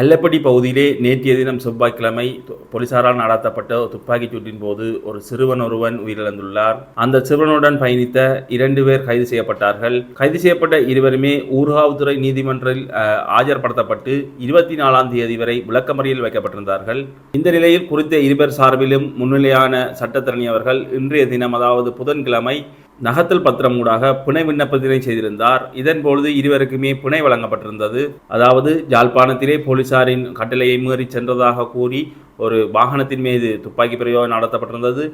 அல்லப்படி பகுதியிலே நேற்றைய தினம் செவ்வாய்க்கிழமை போலீசாரால் நடாத்தப்பட்ட துப்பாக்கிச் சூட்டின் போது ஒரு சிறுவன் ஒருவன் உயிரிழந்துள்ளார். அந்த சிறுவனுடன் பயணித்த இரண்டு பேர் கைது செய்யப்பட்டார்கள். கைது செய்யப்பட்ட இருவருமே ஊர்காவல்துறை நீதிமன்றில் ஆஜர்படுத்தப்பட்டு இருபத்தி நாலாம் தேதி வரை விளக்கமறியல் வைக்கப்பட்டிருந்தார்கள். இந்த நிலையில் குறித்த இருவர் சார்பிலும் முன்னிலையான சட்டத்திறனி அவர்கள் இன்றைய தினம் அதாவது புதன்கிழமை நகத்தல் பத்திரம் ஊடாக புனை விண்ணப்பத்தினை செய்திருந்தார். இதன் பொழுது இருவருக்குமே புனை வழங்கப்பட்டிருந்தது. அதாவது ஜாழ்ப்பாணத்திலே போலீசாரின் கட்டளையை மீறி சென்றதாக கூறி ஒரு வாகனத்தின் மீது துப்பாக்கி பிரயோகம் நடத்தப்பட்டிருந்தது.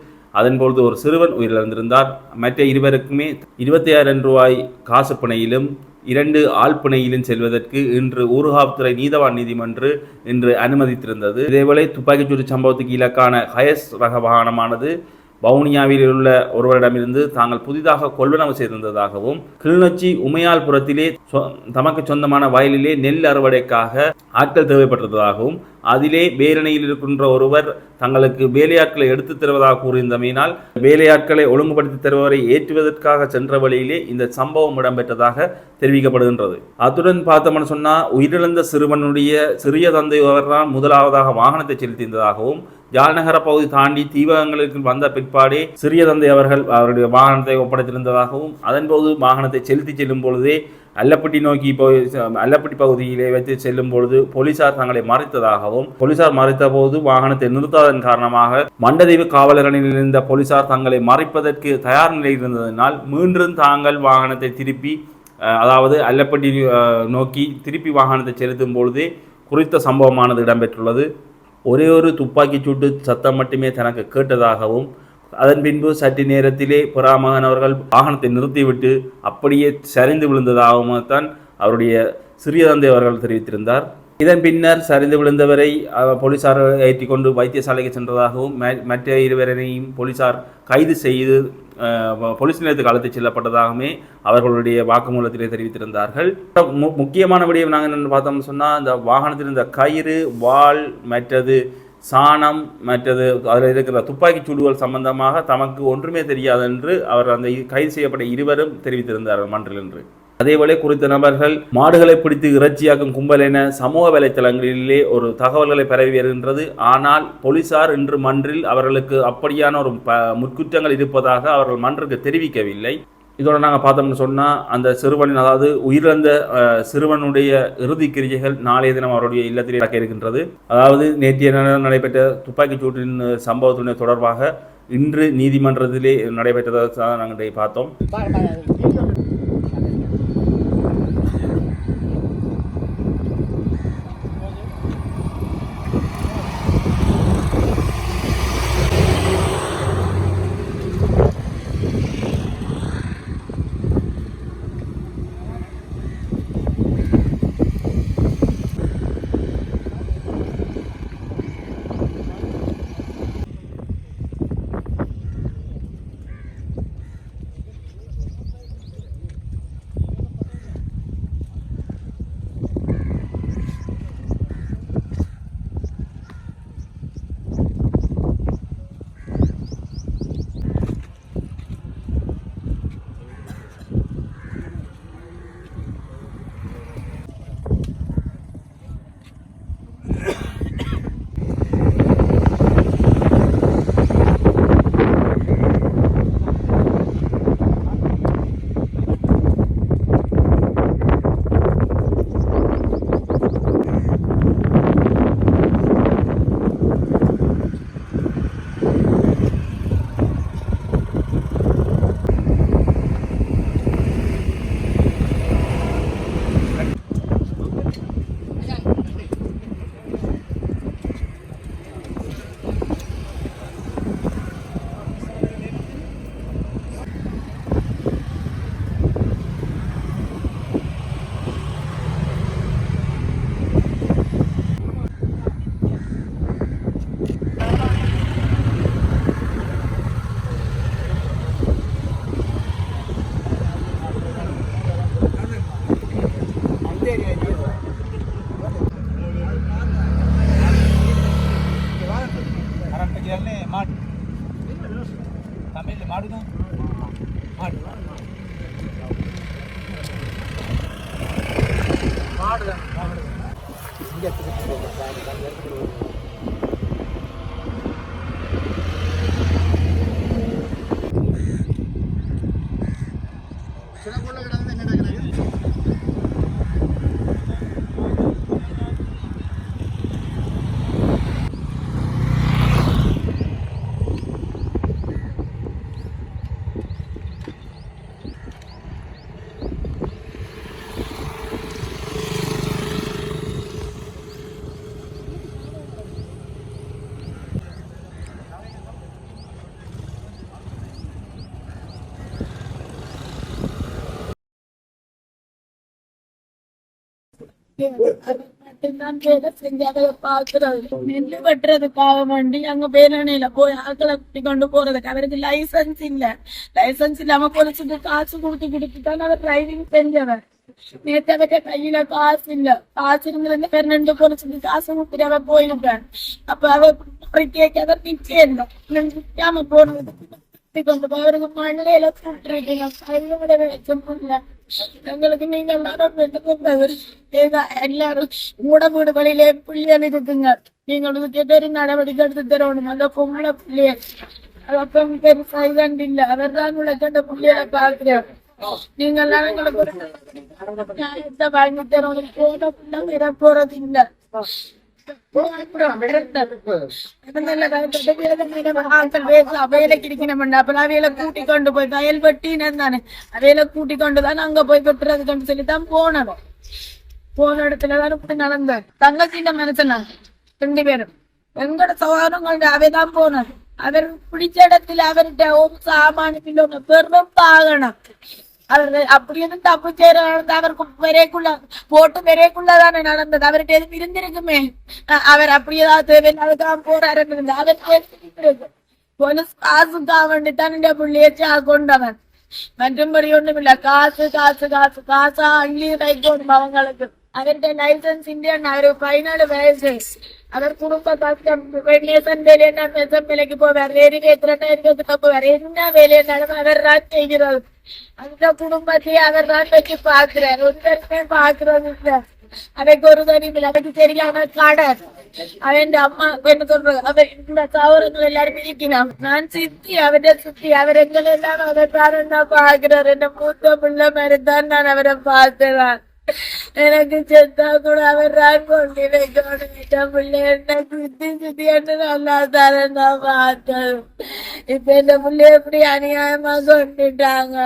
அதன் பொழுது ஒரு சிறுவன் உயிரிழந்திருந்தார். மற்ற இருவருக்குமே இருபத்தி ஆயிரம் ரூபாய் காசு பிணையிலும் இரண்டு ஆள் பிணையிலும் செல்வதற்கு இன்று ஊர்காவல்துறை நீதவான் நீதிமன்று இன்று அனுமதித்திருந்தது. இதேவேளை துப்பாக்கிச்சூடு சம்பவத்துக்கு இலக்கான ஹயஸ் ரக வாகனமானது வவுனியாவில் உள்ள ஒருவரிடமிருந்து தாங்கள் புதிதாக கொள்வனவு செய்திருந்ததாகவும் கிளிநொச்சி உமையால்புரத்திலே சொ- தமக்கு சொந்தமான வயலிலே நெல் அறுவடைக்காக ஆட்கள் தேவைப்பட்டதாகவும் அதிலே வேலணையில் இருக்கின்ற ஒருவர் தங்களுக்கு வேலையாட்களை எடுத்து தருவதாக கூறியிருந்தமையினால் வேலையாட்களை ஒழுங்குபடுத்தி தருவரை ஏற்றுவதற்காக சென்ற வழியிலே இந்த சம்பவம் இடம்பெற்றதாக தெரிவிக்கப்படுகின்றது. அத்துடன் பார்த்தோம்னு சொன்னால் உயிரிழந்த சிறுவனுடைய சிறிய தந்தை தான் முதலாவதாக வாகனத்தை செலுத்தியிருந்ததாகவும் யாழ்நகர பகுதி தாண்டி தீவகங்களுக்கு வந்த பிற்பாடே சிறிய தந்தை அவர்கள் அவருடைய வாகனத்தை ஒப்படைத்திருந்ததாகவும் அதன்போது வாகனத்தை செலுத்தி செல்லும் பொழுதே அல்லப்பட்டி நோக்கி போய் அல்லப்பட்டி பகுதியிலே வைத்து செல்லும் பொழுது போலீசார் தங்களை மறைத்ததாகவும் போலீசார் மறைத்த போது வாகனத்தை நிறுத்தாதன் காரணமாக மண்டதீவு காவலர்களில் இருந்த போலீசார் தங்களை மறைப்பதற்கு தயார் நிலையில் இருந்ததனால் மீண்டும் தாங்கள் வாகனத்தை திருப்பி அஹ், அதாவது அல்லப்பட்டி நோக்கி திருப்பி வாகனத்தை செலுத்தும் பொழுது குறித்த சம்பவமானது இடம்பெற்றுள்ளது. ஒரே ஒரு துப்பாக்கிச் சூட்டு சத்தம் மட்டுமே தனக்கு கேட்டதாகவும் அதன் பின்பு சற்று நேரத்திலே புறாமகன் அவர்கள் வாகனத்தை நிறுத்திவிட்டு அப்படியே சரிந்து விழுந்ததாகவும் தான் அவருடைய சிறிய தந்தை அவர்கள் தெரிவித்திருந்தார். இதன் பின்னர் சரிந்து விழுந்தவரை போலீசார் ஏற்றி கொண்டு வைத்தியசாலைக்கு சென்றதாகவும் மற்ற இருவரையும் போலீசார் கைது செய்து போலீஸ் நிலையத்துக்கு அழைத்துச் செல்லப்பட்டதாகவுமே அவர்களுடைய வாக்குமூலத்திலே தெரிவித்திருந்தார்கள். மு- முக்கியமான விடயம் நாங்கள் என்ன பார்த்தோம்னு சொன்னால் இந்த வாகனத்தில் இருந்த கயிறு வாள் மற்றது சாணம் மற்றது அதில் இருக்கிற துப்பாக்கிச் சூடுகள் சம்பந்தமாக தமக்கு ஒன்றுமே தெரியாது என்று அவர் அந்த கைது செய்யப்பட்ட இருவரும் தெரிவித்திருந்தார்கள் மன்றில் என்று அதேபோல குறித்த நபர்கள் மாடுகளை பிடித்து இறைச்சியாக்கும் கும்பல் என சமூக வலைத்தளங்களிலே ஒரு தகவல்களை பரவி வருகின்றது. ஆனால் போலீசார் இன்று மன்றில் அவர்களுக்கு அப்படியான ஒரு ப முற்குற்றங்கள் இருப்பதாக அவர்கள் மன்றுக்கு தெரிவிக்கவில்லை. இதோட நாங்கள் பார்த்தோம்னு சொன்னால் அந்த சிறுவனின் அதாவது உயிரிழந்த சிறுவனுடைய இறுதி கிரியைகள் நாளைய தினம் அவருடைய இல்லத்தில் நடக்க இருக்கின்றது. அதாவது நேற்றைய நேரம் நடைபெற்ற துப்பாக்கிச் சூட்டின் சம்பவத்துடன் தொடர்பாக இன்று நீதிமன்றத்திலே நடைபெற்றதாக நாங்கள் பார்த்தோம். ಕರೆಂಟ್ಗೆ ಮಾಡಿ ಆಮೇಲೆ ಮಾಡುದು ಮಾಡಿ ಮಾಡುದ ಹಿಂಗೆ ಹತ್ತಿರ மட்டும்தான் வேலை செஞ்சு அதை பாக்குறது நெல்லு வெட்டுறதுக்காக வேண்டி அங்க பேரணியில போய் ஆக்களை கூட்டி கொண்டு போறதுக்கு அவருக்கு லைசன்ஸ் இல்ல லைசன்ஸ் இல்லாம பொலிச்சுக்கு காசு கொடுத்து கொடுத்துட்டான் அவர் டிரைவிங் செஞ்சவன் நேற்று அவர்கிட்ட கையில காசு இல்ல காசு இருந்திருந்த பேர் ரெண்டு பொலிச்சுக்கு காசு கொடுத்துட்டு அவன் போயிருப்பேன் அப்ப அவர் கேட்க அவர் நிச்சயம் இல்லை கொண்டு போய் அவருக்கு மண்ணில கூட்டிருக்கீங்க கையோட வச்சு எங்களுக்கு நீங்க எல்லாரும் பெற்றுக்கொண்டவர் எல்லாரும் மூட வீடுகளிலே பிள்ளைகள் இருக்குங்க நீங்களுக்கு கெட்டரி நடவடிக்கை எடுத்து தரணும் அந்த பொம்பளை பிள்ளைய அப்பம் பெருசா இதண்டு இல்ல அவர் தான் உங்களை பிள்ளைகளை பாக்குறாரு நீங்க எல்லாம் எங்களுக்கு ஒரு நியாயத்தை வாங்கி தரணும் போன பிள்ளை வர போறது இல்ல அவையில கூட்டி கொண்டு போய் வயல் வெட்டினு தானே அவையில கூட்டி கொண்டுதான் அங்க போய் வெட்டுறதுன்னு சொல்லித்தான் போனவன் போன இடத்துலதான் இப்படி நடந்த தங்கச்சிட்ட மனுஷனா ரெண்டு பேரும் எங்கட சவாரம் கொண்டு அவைதான் போனது அவர் பிடிச்ச இடத்துல அவர்கிட்ட ஒரு சாமானு பாகனம் அவர் அப்படி இருந்து தப்பு செய்யற அவருக்கு விரைக்குள்ள போட்டு விரைக்குள்ளதானே நடந்தது அவர்கிட்ட எதுவும் இருந்திருக்குமே அஹ் அவர் அப்படி ஏதாவது தேவையில்லாதான் போறாரு அவர் பேசிட்டு போலீஸ் காசுக்காக வேண்டித்தான் இந்த பிள்ளைய கொண்டவன் மற்றும்படி ஒண்ணும் இல்ல காசு காசு காசு காசா அள்ளி ரைக்கணும் அவங்களுக்கு அவர்கிட்ட லைசன்ஸ் இந்தியன் அவரு பதினாலு வயசு அவர் குடும்ப கஷ்டம் நேசன் வேலையா நேசன் வேலைக்கு போவார் வேறு எத்தனை இருக்கிறதுக்கு போவார் என்ன வேலையானாலும் அவர் தான் செய்கிறார். அந்த குடும்பத்தை அவர் தான் வச்சு பாக்குறார் ஒருத்தருமே பாக்குறது இல்ல. அவைக்கு ஒரு தனியும் இல்லை. அவைக்கு சரியான கடை அவன் அம்மா என்ன சொல்றது அவன் இந்த சௌரங்கள் எல்லாரும் இருக்கணும் நான் சித்தி அவரை சுத்தி அவர் எங்களை எல்லாம் அவர் பேரன் தான் பாக்குறாரு என்ன மூத்த பிள்ளை மாதிரி தான் நான் அவரை பார்த்துறான் எனக்கு செத்தா கூட அவர் தான் கொண்டு வைக்கணும் பிள்ளை என்ன சுத்தி சுத்தி என்ன நல்லா தானே நான் பார்த்தேன் இப்ப இந்த பிள்ளை எப்படி அநியாயமா கொண்டுட்டாங்க